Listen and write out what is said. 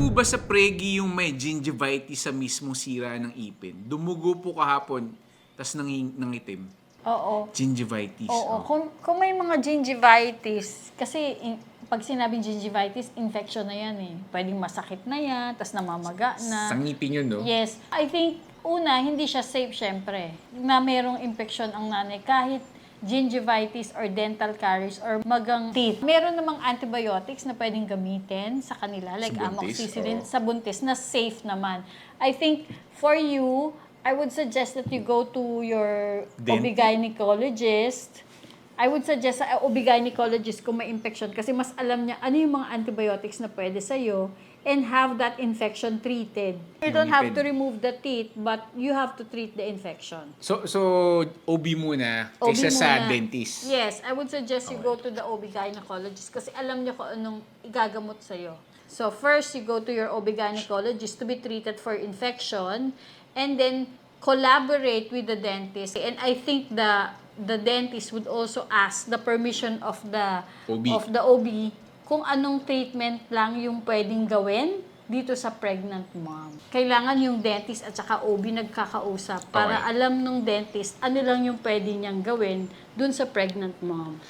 po ba sa pregi yung may gingivitis sa mismong sira ng ipin? Dumugo po kahapon, tas nanging, nangitim. Oo. Gingivitis. Oo, oh. kung, kung may mga gingivitis, kasi in- pag sinabing gingivitis, infection na yan eh. Pwedeng masakit na yan, tas namamaga na. Sa ngipin yun, no? Yes. I think, una, hindi siya safe syempre. Na merong infection ang nanay kahit gingivitis or dental caries or magang teeth. Meron namang antibiotics na pwedeng gamitin sa kanila like Sa buntis, amoxicillin oo. sa buntis na safe naman. I think for you, I would suggest that you go to your Dentist? gynecologist. I would suggest sa gynecologist kung may infection kasi mas alam niya ano yung mga antibiotics na pwede sa'yo and have that infection treated. You don't have to remove the teeth but you have to treat the infection. So, so OB muna OB kaysa sa muna. dentist. Yes, I would suggest you go to the OB gynecologist kasi alam niya kung anong igagamot sa'yo. So first, you go to your OB gynecologist to be treated for infection and then collaborate with the dentist. And I think the the dentist would also ask the permission of the OB. of the OB kung anong treatment lang yung pwedeng gawin dito sa pregnant mom. Kailangan yung dentist at saka OB nagkakausap para Okay. alam ng dentist ano lang yung pwede niyang gawin dun sa pregnant mom.